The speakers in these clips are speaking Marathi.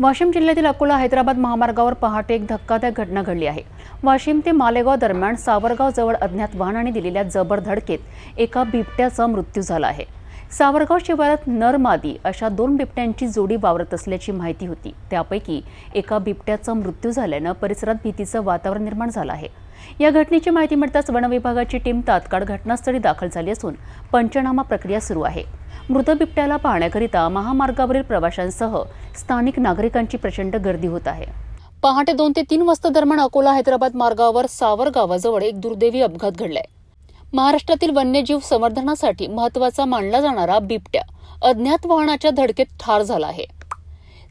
वाशिम जिल्ह्यातील अकोला हैदराबाद महामार्गावर पहाटे एक धक्कादायक घटना घडली आहे. वाशिम ते मालेगाव दरम्यान सावरगाव जवळ अज्ञात वाहनाने दिलेल्या जबर धडकेत एका बिबट्याचा मृत्यू झाला आहे. सावरगाव शिवारात नर मादी अशा दोन बिबट्यांची जोडी वावरत असल्याची माहिती होती. त्यापैकी एका बिबट्याचा मृत्यू झाल्यानं परिसरात भीतीचं वातावरण निर्माण झालं आहे. या घटनेची माहिती मिळताच वनविभागाची टीम तात्काळ घटनास्थळी दाखल झाली असून पंचनामा प्रक्रिया सुरू आहे. मृत बिबट्याला पाहण्याकरिता महामार्गावरील प्रवाशांसह स्थानिक नागरिकांची प्रचंड गर्दी होत आहे. पहाटे दोन ते तीन वाजता दरम्यान अकोला हैदराबाद मार्गावर सावर गावाजवळ एक दुर्दैवी अपघात घडलाय. महाराष्ट्रातील वन्यजीव संवर्धनासाठी महत्त्वाचा मानला जाणारा बिबट्या अज्ञात वाहनाच्या धडकेत ठार झाला आहे.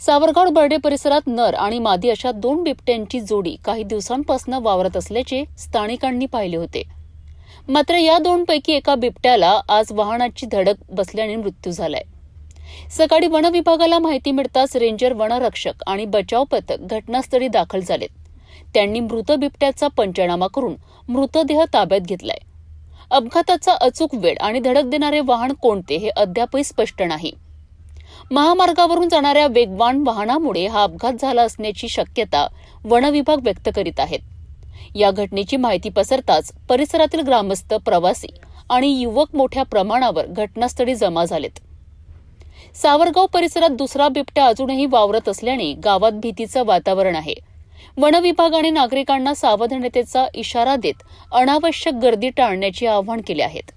सावरगाव बर्डे परिसरात नर आणि मादी अशा दोन बिबट्यांची जोडी काही दिवसांपासून वावरत असल्याचे स्थानिकांनी पाहिले होते. मात्र या दोनपैकी एका बिबट्याला आज वाहनाची धडक बसल्याने मृत्यू झालाय. सकाळी वन विभागाला माहिती मिळताच रेंजर वनरक्षक आणि बचाव पथक घटनास्थळी दाखल झालेत. त्यांनी मृत बिबट्याचा पंचनामा करून मृतदेह ताब्यात घेतलाय. अपघाताचा अचूक वेळ आणि धडक देणारे वाहन कोणते हे अद्यापही स्पष्ट नाही. महामार्गावरून जाणाऱ्या वेगवान वाहनामुळे हा अपघात झाला असण्याची शक्यता वनविभाग व्यक्त करीत आहेत. या घटनेची माहिती पसरताच परिसरातील ग्रामस्थ प्रवासी आणि युवक मोठ्या प्रमाणावर घटनास्थळी जमा झालेत. सावरगाव परिसरात दुसरा बिबट्या अजूनही वावरत असल्याने गावात भीतीचं वातावरण आहे. वनविभागाने नागरिकांना सावधानतेचा इशारा देत अनावश्यक गर्दी टाळण्याचे आवाहन केले आहेत.